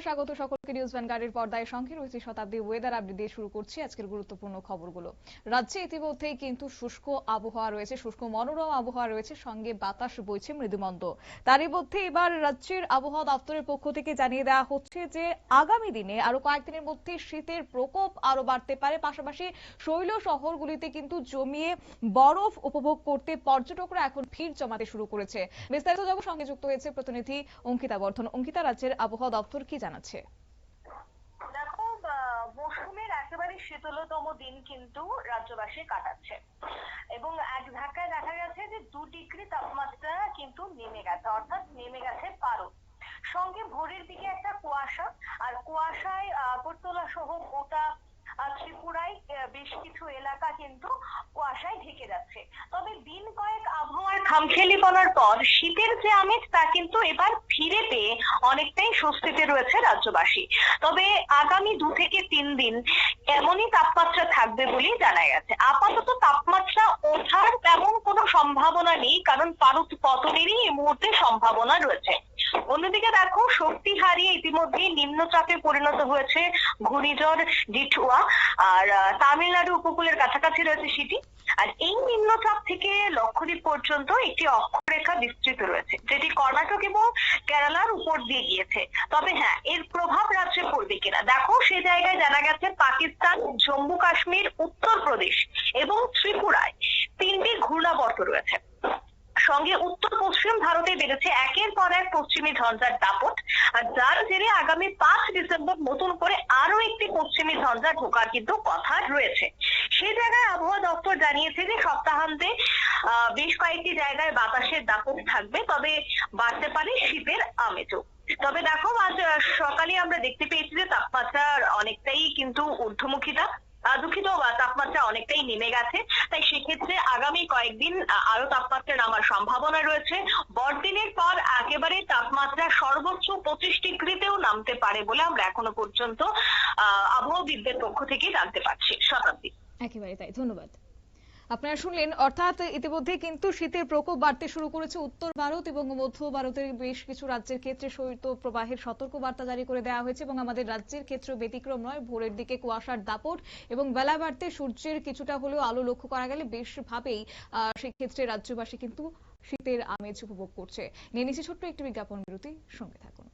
স্বাগত সকলকে নিউজ ভ্যানগার্ডের পর্দায় সঙ্গে রয়েছে শতাব্দী ওয়েদার আপডেট দিয়ে শুরু করছি আজকের গুরুত্বপূর্ণ খবরগুলো। রাজ্যে ইতিমধ্যেই কিন্তু শুষ্ক আবহাওয়া রয়েছে, শুষ্ক মনোরম আবহাওয়া রয়েছে, সঙ্গে বাতাস বইছে মৃদুমন্দ। তারই মধ্যে এবার রাজ্যের আবহাওয়া দপ্তরের পক্ষ থেকে জানিয়ে দেওয়া হচ্ছে যে, আগামী দিনে আরও কয়েকদিনের মধ্যে শীতের প্রকোপ আরও বাড়তে পারে। পাশাপাশি শৈল শহরগুলিতে কিন্তু জমিয়ে বরফ উপভোগ করতে পর্যটকরা এখন ভিড় জমাতে শুরু করেছে। বিস্তারিত জগৎ সঙ্গে যুক্ত হয়েছে প্রতিনিধি অঙ্কিতা বর্ধন। অঙ্কিতা, রাজ্যের আবহাওয়া দপ্তর কি জানাচ্ছে দেখো আহ, মৌসুমের একেবারে শীতলতম দিন কিন্তু রাজ্যবাসী কাটাচ্ছে। এবং এক ধাক্কায় দেখা গেছে যে দু ডিগ্রি তাপমাত্রা কিন্তু নেমে গেছে, অর্থাৎ নেমে গেছে পারদ সঙ্গে ভোরের দিকে একটা কুয়াশা, আর কুয়াশায় আগরতলা সহ গোটা ত্রিপুরায় বেশ কিছু এলাকা কিন্তু কুয়াশায় ঢেকে যাচ্ছে। তবে দিন কয়েক আবহাওয়ার খামখেলি খামখেয়ালিপনার পর শীতের যে আমেজ তা কিন্তু এবার ফিরে পেয়ে অনেকটাই স্বস্তিতে রয়েছে রাজ্যবাসী। তবে আগামী দু থেকে তিন দিন এমনই তাপমাত্রা থাকবে বলেই জানা গেছে। আপাতত তাপমাত্রা ওঠার তেমন কোনো সম্ভাবনা নেই, কারণ পারদ পতনেরই এই মুহূর্তে সম্ভাবনা রয়েছে। শক্তি হারিয়ে ইতিমধ্যে নিম্নচাপে পরিণত হয়েছে ঘূর্ণিঝড় ডিঠুয়া। আর তামিলনাড়ু উপকূলের কাছাকাছি রয়েছে সেটি। আর এই নিম্নচাপ থেকে লক্ষদ্বীপ পর্যন্ত একটি অক্ষরেখা বিস্তৃত রয়েছে, যেটি কর্ণাটক এবং কেরালার উপর দিয়ে গিয়েছে। তবে হ্যাঁ এর প্রভাব রাজ্যে পড়বে কিনা? দেখো সে জায়গায় জানা গেছে পাকিস্তান, জম্মু কাশ্মীর, উত্তরপ্রদেশ এবং ত্রিপুরায় তিনটি ঘূর্ণাবর্ত রয়েছে। সঙ্গে উত্তর পশ্চিম ভারতে বেড়েছে একের পর এক পশ্চিমী ঝঞ্ঝার দাপট। আর যার জেরে আগামী পাঁচ ডিসেম্বর নতুন করে আরও একটি পশ্চিমী ঝঞ্ঝা ঢোকার কিন্তু কথা রয়েছে। সেই জায়গায় আবহাওয়া দপ্তর জানিয়েছে যে সপ্তাহান্তে বেশ কয়েকটি জায়গায় বাতাসের দাপট থাকবে, তবে বাড়তে পারে শীতের আমেজও। তবে দেখো, আজ সকালে আমরা দেখতে পেয়েছি যে তাপমাত্রা অনেকটাই কিন্তু ঊর্ধ্বমুখিতা দুঃখিত, তাপমাত্রা অনেকটাই নেমে গেছে। তাই সেক্ষেত্রে আগামী কয়েকদিন আরও তাপমাত্রা নামার সম্ভাবনা রয়েছে। বড়দিনের পর একেবারে তাপমাত্রা সর্বোচ্চ পঁচিশ ডিগ্রিতেও নামতে পারে বলে আমরা এখনও পর্যন্ত আবহাওয়াবিদদের পক্ষ থেকে জানতে পারছি। শতাব্দী। একেবারে তাই, ধন্যবাদ। আপনারা শুনলেন অর্থাৎ ইতিমধ্যে কিন্তু শীতের প্রকোপ বাড়তে শুরু করেছে উত্তর ভারত এবং মধ্য ভারতের বেশ কিছু রাজ্যের ক্ষেত্রে শৈত্য প্রবাহের সতর্ক বার্তা জারি করে দেওয়া হয়েছে এবং আমাদের রাজ্যের ক্ষেত্রে ব্যতিক্রম নয়। ভোরের দিকে কুয়াশার দাপট এবং বেলা বাড়তে সূর্যের কিছুটা হলেও আলো লক্ষ্য করা গেলে বেশ ভাবেই আহ, সেক্ষেত্রে রাজ্যবাসী কিন্তু শীতের আমেজ উপভোগ করছে। নিয়ে নিচ্ছে ছোট্ট একটি বিজ্ঞাপন বিরতি সঙ্গে থাকুন।